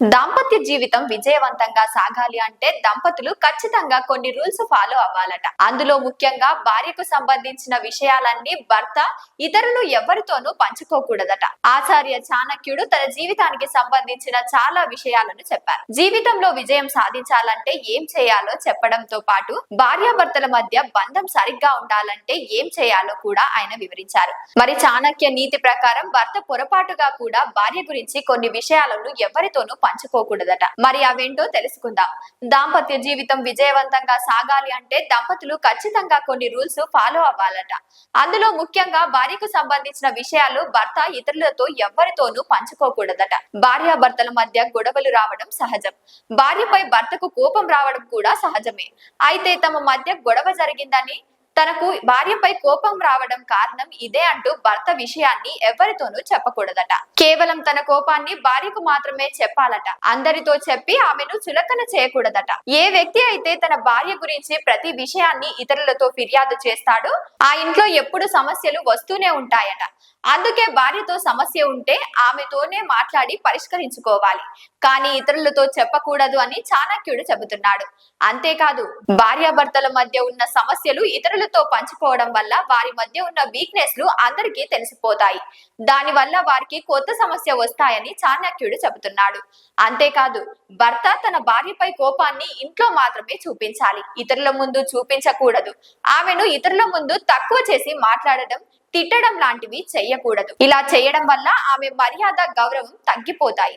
దాంపత్య జీవితం విజయవంతంగా సాగాలి అంటే దంపతులు ఖచ్చితంగా కొన్ని రూల్స్ ఫాలో అవ్వాలట. అందులో ముఖ్యంగా భార్యకు సంబంధించిన విషయాలన్నీ భర్త ఇతరులు ఎవరితోనూ పంచుకోకూడదట. ఆచార్య చాణక్యుడు తన జీవితానికి సంబంధించిన చాలా విషయాలను చెప్పారు. జీవితంలో విజయం సాధించాలంటే ఏం చేయాలో చెప్పడంతో పాటు భార్యాభర్తల మధ్య బంధం సరిగ్గా ఉండాలంటే ఏం చేయాలో కూడా ఆయన వివరించారు. మరి చాణక్య నీతి ప్రకారం భర్త పొరపాటుగా కూడా భార్య గురించి కొన్ని విషయాలను ఎవరితోనూ పంచుకోకూడదట. మరి అవేంటో తెలుసుకుందాం. దాంపత్య జీవితం విజయవంతంగా సాగాలి అంటే దంపతులు ఖచ్చితంగా కొన్ని రూల్స్ ఫాలో అవ్వాలట. అందులో ముఖ్యంగా భార్యకు సంబంధించిన విషయాలు భర్త ఇతరులతో ఎవరితోనూ పంచుకోకూడదట. భార్యాభర్తల మధ్య గొడవలు రావడం సహజం. భార్యపై భర్తకు కోపం రావడం కూడా సహజమే. అయితే తమ మధ్య గొడవ జరిగిందని తనకు భార్యపై కోపం రావడం కారణం ఇదే అంటూ భర్త విషయాన్ని ఎవరితోనూ చెప్పకూడదట. కేవలం తన కోపాన్ని భార్యకు మాత్రమే చెప్పాలట. అందరితో చెప్పి ఆమెను చులకన చేయకూడదట. ఏ వ్యక్తి అయితే తన భార్య గురించి ప్రతి విషయాన్ని ఇతరులతో ఫిర్యాదు చేస్తాడో ఆ ఇంట్లో ఎప్పుడు సమస్యలు వస్తూనే ఉంటాయట. అందుకే భార్యతో సమస్య ఉంటే ఆమెతోనే మాట్లాడి పరిష్కరించుకోవాలి. కానీ ఇతరులతో చెప్పకూడదు అని చాణక్యుడు చెబుతున్నాడు. అంతేకాదు భార్యాభర్తల మధ్య ఉన్న సమస్యలు ఇతరులతో పంచుకోవడం వల్ల వారి మధ్య ఉన్న వీక్నెస్లు అందరికీ తెలిసిపోతాయి. దాని వల్ల వారికి కొత్త సమస్య వస్తాయని చాణక్యుడు చెబుతున్నాడు. అంతేకాదు భర్త తన భార్యపై కోపాన్ని ఇంట్లో మాత్రమే చూపించాలి. ఇతరుల ముందు చూపించకూడదు. ఆమెను ఇతరుల ముందు తక్కువ చేసి మాట్లాడడం తిట్టడం లాంటివి చేయకూడదు. ఇలా చేయడం వల్ల ఆమె మర్యాద గౌరవం తగ్గిపోతాయి.